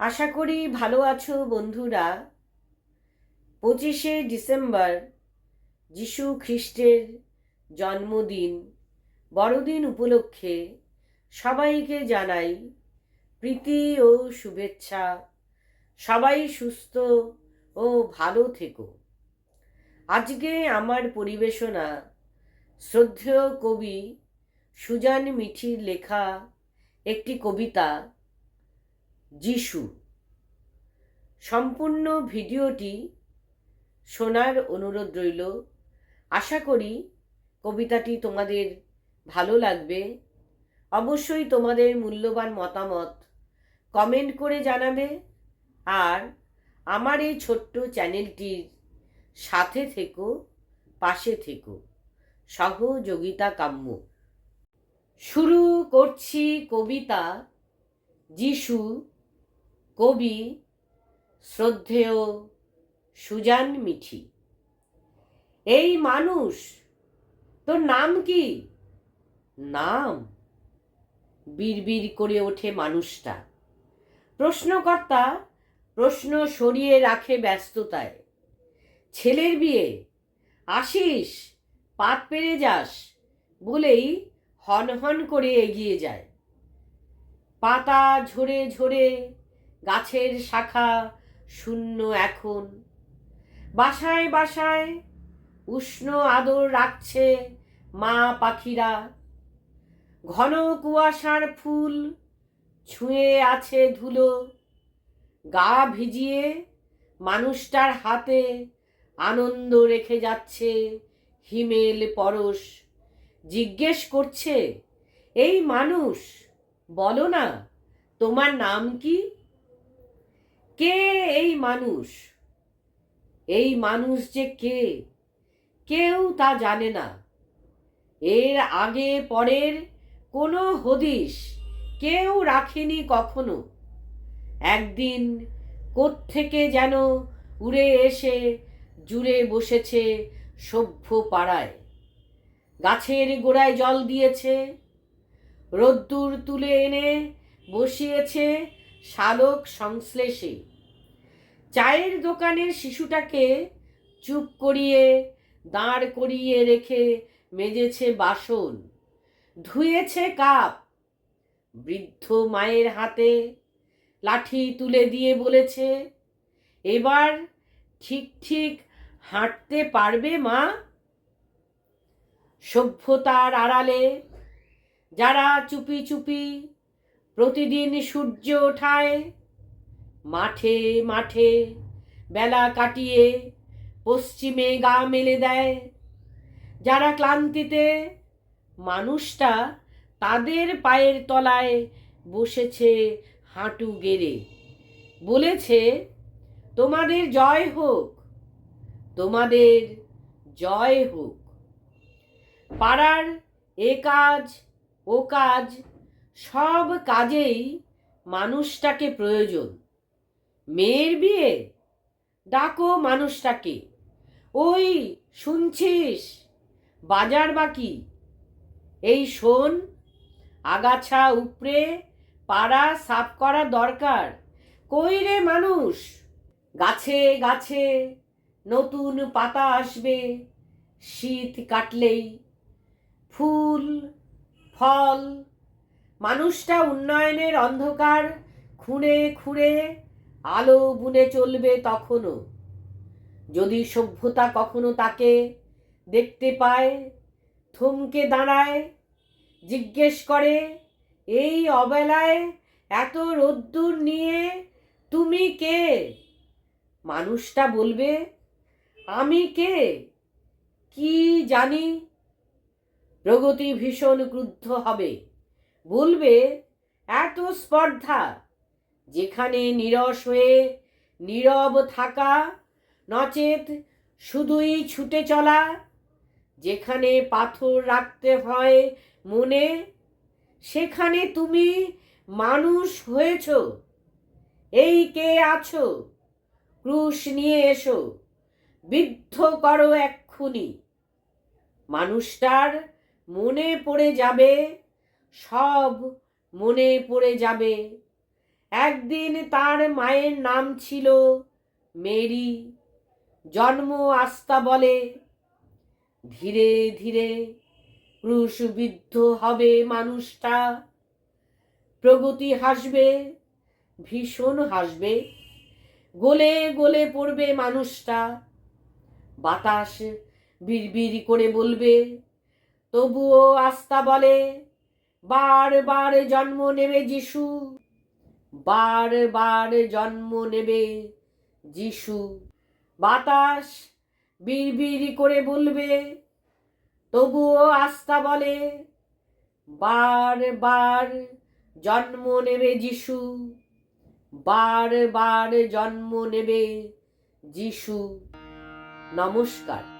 আশা করি ভালো আছো বন্ধুরা। পঁচিশে ডিসেম্বর, যিশু খ্রিস্টের জন্মদিন, বড়দিন উপলক্ষে সবাইকে জানাই প্রীতি ও শুভেচ্ছা। সবাই সুস্থ ও ভালো থেকো। আজকে আমার পরিবেশনা শ্রদ্ধেয় কবি সুজান মিঠির লেখা একটি কবিতা যিশু। সম্পূর্ণ ভিডিওটি শোনার অনুরোধ রইল। আশা করি কবিতাটি তোমাদের ভালো লাগবে। অবশ্যই তোমাদের মূল্যবান মতামত কমেন্ট করে জানাবে আর আমার এই ছোট্ট চ্যানেলটির সাথে থেকো, পাশে থেকো। সহযোগিতা কাম্য। শুরু করছি কবিতা যিশু কবি শ্রদ্ধেয় সুজান মিঠি। এই মানুষ, তোর নাম কি? নাম বিড়বিড় করে ওঠে মানুষটা। প্রশ্নকর্তা প্রশ্ন সরিয়ে রাখে ব্যস্ততায়। ছেলের বিয়ে, আসিস পাত পেরে যাস বলেই হন হন করে এগিয়ে যায়। পাতা ঝরে ঝরে গাছের শাখা শূন্য এখন। বাসায় বাসায় উষ্ণ আদর রাখছে মা পাখিরা। ঘন কুয়াশার ফুল ছুঁয়ে আছে ধুলো। গা ভিজিয়ে মানুষটার হাতে আনন্দ রেখে যাচ্ছে হিমেল পরশ। জিজ্ঞেস করছে, এই মানুষ, বলো না, তোমার নাম কি? কে এই মানুষ? এই মানুষ যে কে? কেউ তা জানে না। এর আগে পরের কোনো হদিশ কেউ রাখেনি কখনো। একদিন কোত্থেকে যেন উড়ে এসে জুড়ে বসেছে সভ্য পাড়ায়। গাছের গোড়ায় জল দিয়েছে, রোদ্দুর তুলে এনে বসিয়েছে শালক সংশ্লেষে। চায়ের দোকানের শিশুটাকে চুপ করিয়ে, দাঁড় করিয়ে রেখে মেজেছে বাসন। ধুয়েছে কাপ। বৃদ্ধ মায়ের হাতে লাঠি তুলে দিয়ে বলেছে, এবার ঠিক ঠিক হাঁটতে পারবে মা? সভ্যতার আড়ালে যারা চুপি চুপি প্রতিদিন সূর্য ওঠায়। মাঠে মাঠে বেলা কাটিয়ে পশ্চিমে গা মেলে দেয়। যারা ক্লান্তিতে, মানুষটা তাদের পায়ের তলায় বসেছে হাঁটু গেড়ে। বলেছে, তোমাদের জয় হোক, তোমাদের জয় হোক। পাড়ার এ কাজ, ও কাজ সব কাজেই মানুষটাকে প্রয়োজন। মেয়ের বিয়ে? ডাকো মানুষটাকে। ওই শুনছিস? বাজার বাকি। এই শোন, আগাছা উপড়ে পাড়া সাফ করা দরকার। কই রে মানুষ? গাছে গাছে নতুন পাতা আসবে। শীত কাটলেই ফুল, ফল মানুষটা উন্নয়নের অন্ধকার খুঁড়ে খুঁড়ে, আলো বুনে চলবে তখনও। যদি সভ্যতা কখনো তাকে দেখতে পায়, থমকে দাঁড়ায়, জিজ্ঞেস করে, এই অবেলায় এত রোদ্দুর নিয়ে তুমি কে? মানুষটা বলবে, আমি কে? কি জানি? প্রগতি ভীষণ ক্রুদ্ধ হবে। বলবে, এত স্পর্ধা, যেখানে নিরস হয়ে নীরব থাকা, নচেত শুধুই ছুটে চলা, যেখানে পাথর রাখতে হয় মনে, সেখানে তুমি মানুষ হয়েছ। এই কে আছো? ক্রুশ নিয়ে এসো, বিদ্ধ করো এক্ষুনি। মানুষটার মনে পড়ে যাবে সব মনে পড়ে যাবে। একদিন তার মায়ের নাম ছিল মেরি। জন্ম আস্তা বলে। ধীরে ধীরে ক্রুশবিদ্ধ হবে মানুষটা। প্রগতি হাসবে, ভীষণ হাসবে। গলে গলে পড়বে মানুষটা। বাতাস বিড়বিড় করে বলবে, তবুও আস্থা বলে বারবার জন্ম নেবে যিশু। বারবার জন্ম নেবে যিশু। বাতাস বিড়বিড় করে বলবে, তবুও আস্থা বলে বারবার জন্ম নেবে যিশু। বারবার জন্ম নেবে যিশু। নমস্কার।